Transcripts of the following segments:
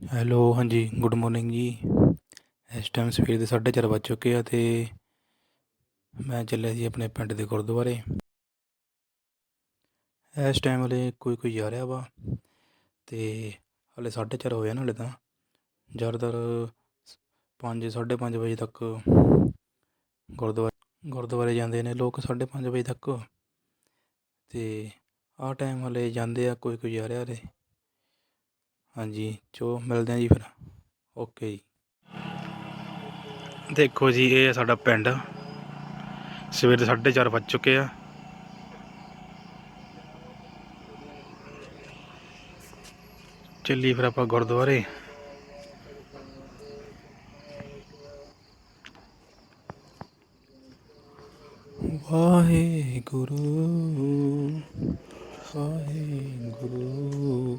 Hello, ਹਾਂਜੀ, good morning ਜੀ। ਇਸ ਟਾਈਮ ਸਵੇਰ ਦੇ 4:30 ਵੱਜ ਚੁੱਕੇ ਆ ਅਤੇ ਮੈਂ ਚੱਲਿਆ ਸੀ ਆਪਣੇ ਪਿੰਡ ਦੇ ਗੁਰਦੁਆਰੇ। ਇਸ ਟਾਈਮ ਹਲੇ ਕੋਈ ਕੋਈ ਜਾ ਰਿਹਾ ਵਾ ਅਤੇ ਹਲੇ 4:30 ਹੋਏ ਆ ਨਾ ਹਲੇ ਤਾਂ। ਜ਼ਿਆਦਾਤਰ ਪੰਜ, ਸਾਢੇ ਪੰਜ ਵਜੇ ਤੱਕ ਗੁਰਦੁਆਰੇ ਗੁਰਦੁਆਰੇ ਜਾਂਦੇ ਨੇ ਲੋਕ ਸਾਢੇ ਪੰਜ ਵਜੇ ਤੱਕ। ਅਤੇ ਆਹ ਟਾਈਮ ਹਲੇ ਜਾਂਦੇ ਆ, ਕੋਈ ਕੋਈ ਜਾ ਰਿਹਾ ਹਲੇ। ਹਾਂਜੀ ਚੋ ਮਿਲਦੇ ਹਾਂ ਜੀ ਫਿਰ। ਓਕੇ ਜੀ। ਦੇਖੋ ਜੀ, ਇਹ ਹੈ ਸਾਡਾ ਪਿੰਡ। ਸਵੇਰ ਦੇ 4:30 ਵੱਜ ਚੁੱਕੇ ਆ। ਚੱਲੀ ਫਿਰ ਆਪਾਂ ਗੁਰਦੁਆਰੇ। ਵਾਹਿਗੁਰੂ ਵਾਹਿਗੁਰੂ।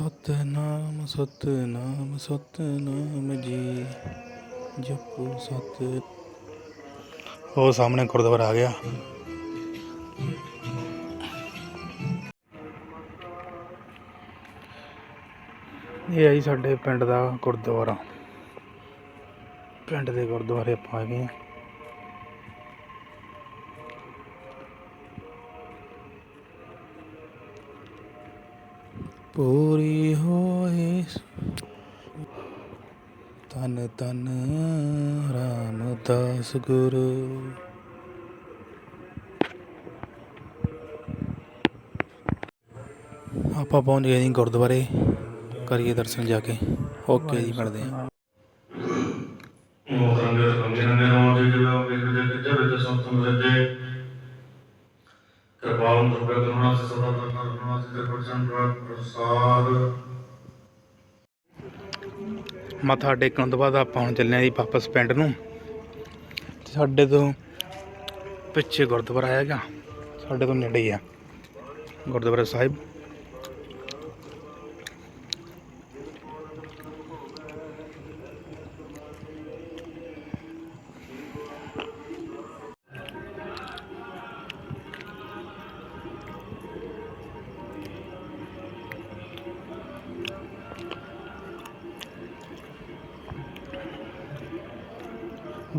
ਸਤਨਾਮ ਸਤਨਾਮ ਸਤਨਾਮ ਜੀ। ਜਪੋ ਸਤ। ਉਹ ਸਾਹਮਣੇ ਗੁਰਦੁਆਰਾ ਆ ਗਿਆ। ਇਹ ਹੈ ਜੀ ਸਾਡੇ ਪਿੰਡ ਦਾ ਗੁਰਦੁਆਰਾ। ਪਿੰਡ ਦੇ ਗੁਰਦੁਆਰੇ ਆਪਾਂ ਆ। ਗਏ ਪੂਰੀ ਹੋਏ। ਤਨ ਤਨ ਰਾਮਦਾਸ ਗੁਰੂ। ਆਪਾਂ ਪਹੁੰਚ ਗਏ ਜੀ ਗੁਰਦੁਆਰੇ। ਕਰੀਏ ਦਰਸ਼ਨ ਜਾ ਕੇ। ਓਕੇ ਜੀ, ਮਿਲਦੇ ਹਾਂ। ਕਿਰਪਾਲੰ ਸੁਭੇ ਕਰੁਣਾ ਸੇ ਸਦਾ ਕਰੁਣਾ ਸੇ ਪ੍ਰਚੰਡ ਪ੍ਰਸਾਦ। ਮੱਥਾ ਟੇਕਣ ਤੋਂ ਬਾਅਦ ਆਪਾਂ ਹੁਣ ਚੱਲੇ ਹਾਂ ਜੀ ਵਾਪਸ ਪਿੰਡ ਨੂੰ। ਸਾਡੇ ਤੋਂ ਪਿੱਛੇ ਗੁਰਦੁਆਰਾ ਹੈਗਾ, ਸਾਡੇ ਤੋਂ ਨੇੜੇ ਹੀ ਆ। ਗੁਰਦੁਆਰਾ ਸਾਹਿਬ।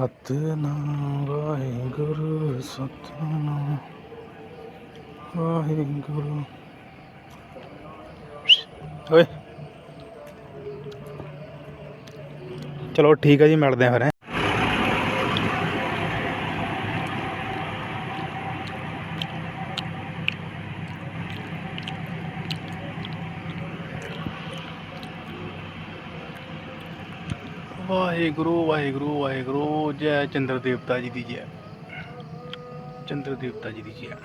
ਸਤਨਾਮ ਵਾਹਿਗੁਰੂ ਸਤਨਾਮ ਵਾਹਿਗੁਰੂ ਓਏ ਚਲੋ ਠੀਕ ਹੈ ਜੀ ਮਿਲਦੇ ਆ ਫਿਰ ਹੈਂ। ਵਾਹਿਗੁਰੂ ਵਾਹਿਗੁਰੂ ਵਾਹਿਗੁਰੂ। ਜੈ ਚੰਦਰ ਦੇਵਤਾ ਜੀ ਦੀ ਜੈ। ਚੰਦਰ ਦੇਵਤਾ ਜੀ ਦੀ ਜੈ।